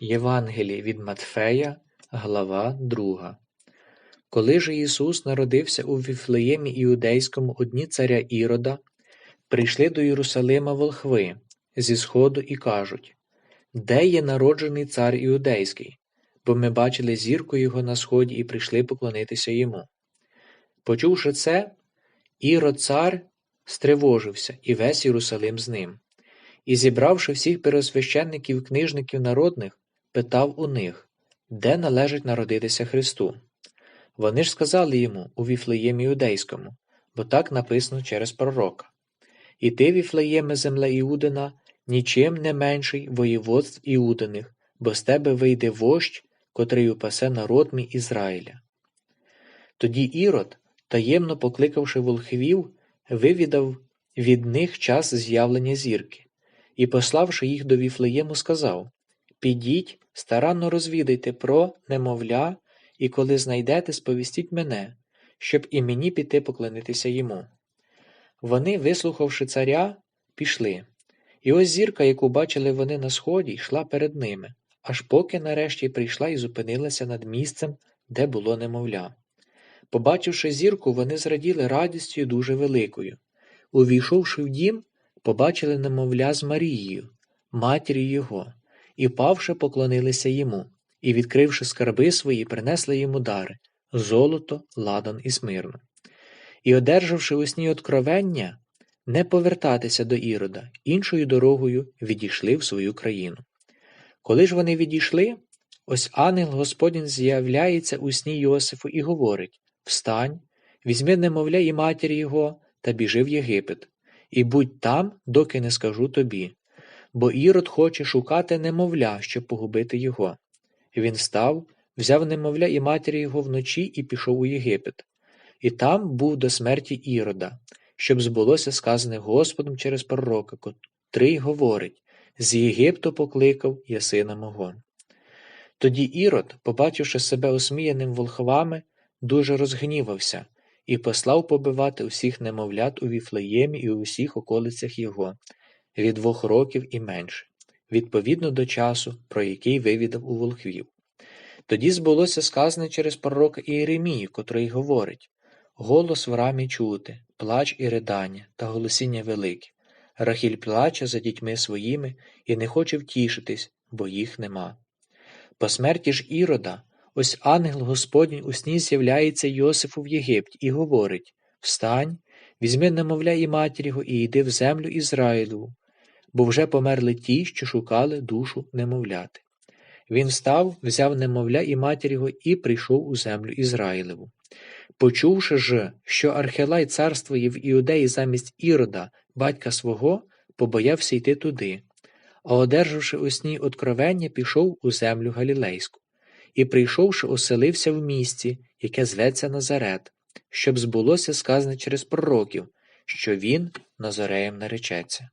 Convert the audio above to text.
Євангеліє від Матфея, глава друга. Коли же Ісус народився у Віфлеємі Іудейському у дні царя Ірода, прийшли до Єрусалима волхви зі сходу і кажуть: Де є народжений цар Іудейський? Бо ми бачили зірку його на сході і прийшли поклонитися йому. Почувши це, Ірод цар стривожився, і весь Єрусалим з ним. І, зібравши всіх первосвященників книжників народних, питав у них, де належить народитися Христу. Вони ж сказали йому у Віфлеємі Іудейському, бо так написано через пророка. І ти, Віфлеєме, земле Іудина, нічим не менший воєводств Іудиних, бо з тебе вийде вождь, котрий упасе народ мій Ізраїля. Тоді Ірод, таємно покликавши волхвів, вивідав від них час з'явлення зірки, і, пославши їх до Віфлеєму, сказав Підіть, старанно розвідайте про немовля, і коли знайдете, сповістіть мене, щоб і мені піти поклонитися йому. Вони, вислухавши царя, пішли. І ось зірка, яку бачили вони на сході, йшла перед ними, аж поки нарешті прийшла і зупинилася над місцем, де було немовля. Побачивши зірку, вони зраділи радістю дуже великою. Увійшовши в дім, побачили немовля з Марією, матір'ю його, і, павши, поклонилися йому, і, відкривши скарби свої, принесли йому дари золото, ладан і смирну. І, одержавши у сні откровення, не повертатися до Ірода, іншою дорогою відійшли в свою країну. Коли ж вони відійшли, ось ангел Господень з'являється у сні Йосифу і говорить Встань, візьми немовля і матір його та біжи в Єгипет, і будь там, доки не скажу тобі, бо Ірод хоче шукати немовля, щоб погубити його. Він став, взяв немовля і матір його вночі і пішов у Єгипет, і там був до смерті Ірода, щоб збулося сказане Господом через пророка, котрий говорить з Єгипту покликав я сина мого. Тоді Ірод, побачивши себе осміяним волхвами, дуже розгнівався і послав побивати усіх немовлят у Віфлеємі і у всіх околицях його, від двох років і менше, відповідно до часу, про який вивідав у волхвів. Тоді збулося сказане через пророка Іеремію, котрий говорить Голос в рамі чути, плач і ридання та голосіння велике. Рахіль плаче за дітьми своїми і не хоче втішитись, бо їх нема. По смерті ж Ірода, ось ангел Господній у сні з'являється Йосифу в Єгипті і говорить Встань, візьми немовля і матір його і йди в землю Ізраїлеву, бо вже померли ті, що шукали душу немовляти. Він став, взяв немовля і матір його і прийшов у землю Ізраїлеву. Почувши ж, що Архелай царствує в Іудеї замість Ірода, батька свого, побоявся йти туди, а одержавши у сні откровення, пішов у землю Галілейську, і, прийшовши, оселився в місті, яке зветься Назарет, щоб збулося сказане через пророків, що він Назареєм наречеться.